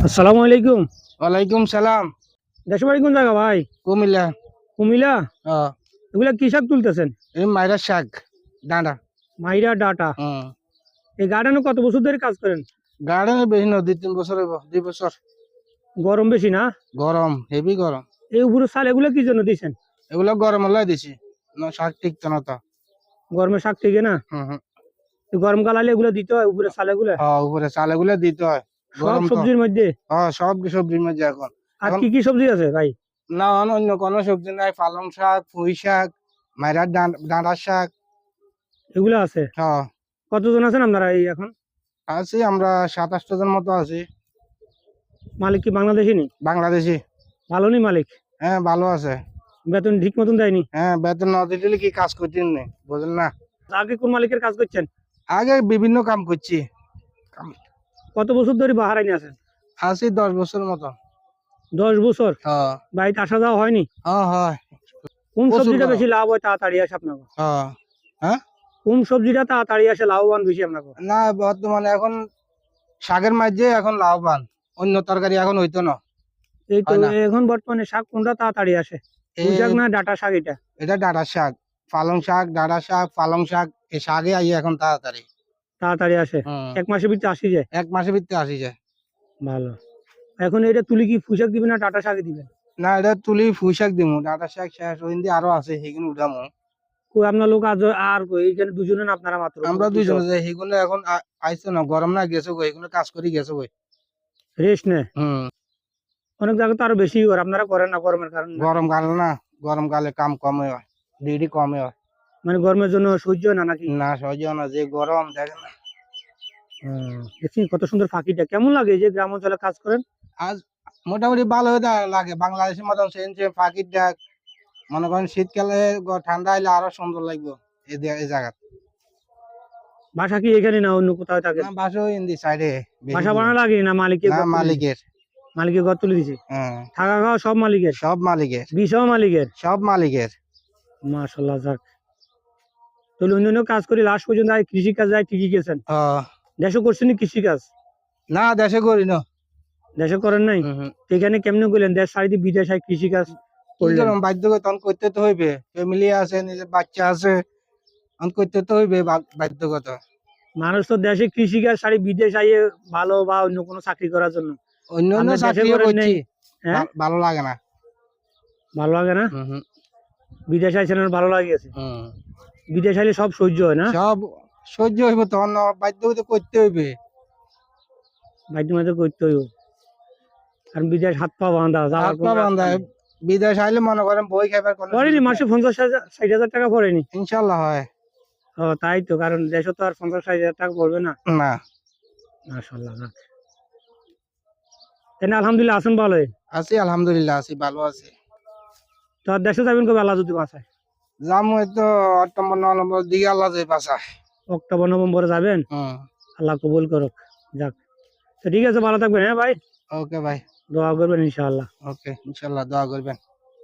আসসালামু আলাইকুম। ওয়ালাইকুম সালাম। দেশের বাড়ি কোন জায়গা ভাই? কুমিল্লা। কুমিল্লা? এগুলা কি শাক তুলতেছেন? এই মাইরা শাক ডাঁডা মাইরা ডাটা। এই গার্ডেনে কত বছর ধরে কাজ করেন? গার্ডেনে বেশি না দুই তিন বছর দুই বছর। গরম বেশি না? গরম হেভি গরম। এই উপরে সাল এগুলা কি জন্য দিছেন? এগুলো গরম হলাই দিছি না শাক টিকতো না তো। গরমে শাক ঠিক না? হুম হুম। গরম কালালে এগুলো দিতে হয় উপরে সাল এগুলা? হ্যাঁ উপরে চালেগুলো দিতে হয়। সব সবজির মধ্যে? হ্যাঁ সব সবজির মধ্যে এখন। আর কি কি সবজি আছে ভাই? না অন্য- কোনো সবজি নাই। পালং শাক পুঁই শাক মাইরার ডাঁটার শাক। এগুলা আছে? হ্যাঁ। কতজন আছেন আপনারা এই এখন? আছি আমরা সাতাশটা জন মতো আছি। মালিক কি বাংলাদেশি নি? বাংলাদেশি। ভালো নি মালিক? হ্যাঁ ভালো আছে। বেতন ঠিক মতন দেয়নি? হ্যাঁ বেতন না দিলে কি কাজ করতেন না? বুঝলেন না? আগে কোন মালিকের কাজ করছেন? আগে বিভিন্ন কাম করছি। কত বছর ধরে বাহারাইনি আছেন? আছি দশ বছর মতো। দশ বছর? হ্যাঁ। বাড়িতে আসা যাওয়া হয়নি? হ্যাঁ কোন সবজিটা। বেশি লাভ হয় তাড়াতাড়ি আসে আপনাকে? হ্যাঁ। কোন সবজিটা তাড়াতাড়ি আসে লাভবান বেশি আপনাকে? না বর্তমানে এখন শাকের মাঝে এখন লাভবান। অন্য তরকারি এখন হইতো না। এই তো এখন বর্তমানে শাক কোনটা তাড়াতাড়ি আসে? এই- শাক না ডাটা শাক এটা? এটা ডাটা শাক পালং শাক ডাটা শাক পালং শাক এই শাকে আই এখন তাড়াতাড়ি। তাড়াতাড়ি আসে। এক মাসের ভিতরে আসি যায় এক মাসের ভিতরে আসি যায় ভালো। এখন এটা তুলি কি পুঁই শাক দিবেন না ডাটা শাক দিবেন না এটা তুলি ফুই শাক দিমু ডাঁটা শাক শেষ। হইন দিয়ে আরও আছে সেগুলো উঠামু। কই আপনার লোক আজ আর কই এইখানে দুজনে না আপনারা মাত্র? আমরা দুইজন যে সেগুলো এখন আইছে না গরম না গেছে গো এগুলো কাজ করি গেছে গো রেস্ট নেয় হুম। অনেক জায়গায় তো আরও বেশি আপনারা করেন না গরমের কারণে। গরম কাল না গরম কালে কাম কমে হয় ডিউটি কমে হয়। মানে গরমের জন্য সহ্য হয় না নাকি? না সহ্য না যে গরম দেখেন না। দেখছেন কত সুন্দর ফাঁকিটা। কেমন লাগে যে গ্রাম অঞ্চলে কাজ করেন? আজ মোটামুটি ভালো লাগে বাংলাদেশের মতন সেনছে পাখির ডাক মনে করেন শীতকালে ঠান্ডা হইলে আরও সুন্দর লাগবে এই জায়গা বাসা কি এখানে না অন্য কোথাও থাকে? না বাসা ইন্দি সাইডে বাসা বানা লাগে না মালিকের না? মালিকের। মালিকের ঘর তুলে দিছে? হ্যাঁ। থাকা খাওয়া সব মালিকের? সব মালিকের। বিষও মালিকের? সব মালিকের। মাশাল্লাহ যাক। তাহলে অন্যান্য কাজ করে লাস্ট পর্যন্ত আয় কৃষি কাজ যায় ঠিকই গেছেন। দেশে করছেন কৃষি কাজ না দেশে করি না। দেশে করেন নাই? এখানে কেমনে করলেন? দেশ বিদেশ হয় কৃষি কাজ করলেন। বাধ্য করে তখন করতে তো হইবে। ফ্যামিলি আছে নিজের বাচ্চা আছে তখন করতে তো হইবে বাধ্যগত। মানুষ তো দেশে কৃষি কাজ সারি বিদেশ আইয়ে ভালো বা অন্য কোনো চাকরি করার জন্য। অন্য অন্য নাই। করছি হ্যাঁ? ভালো লাগে না। ভালো লাগে না? বিদেশ আইছেন ভালো লাগে গেছে হুম। বিদেশ আইলে সব সহ্য হয় না? সব সহ্য হইব তখন বাধ্য হইতে করতে হইবে। বাধ্য মাঝে করতে হইব। আর বিদেশ হাত পা বাঁধা হাত পা নেই। বিদেশ আইলে মনে করেন বই খাইবার কোনো পড়েনি মাসে পঞ্চাশ হাজার ষাট হাজার টাকা পড়েনি? ইনশাল্লাহ হয়। ও তাই তো কারণ দেশে তো আর পঞ্চাশ ষাট হাজার টাকা পড়বে না। না। মাশাল্লাহ না। আলহামদুলিল্লাহ আছেন ভালোই। আছি আলহামদুলিল্লাহ আছি ভালো আছি। তো আর দেশে যাবেন কবে আল্লাহ যদি বাঁচায়? যাম হয়তো অক্টোবর নভেম্বর দিকে আল্লাহ যে পাশা অক্টোবর নভেম্বরে যাবেন? আল্লাহ কবুল করুক যাক তো ঠিক আছে ভালো থাকবেন হ্যাঁ ভাই? ওকে ভাই। দোয়া করবেন ইনশাআল্লাহ। ওকে ইনশাল্লাহ দোয়া করবেন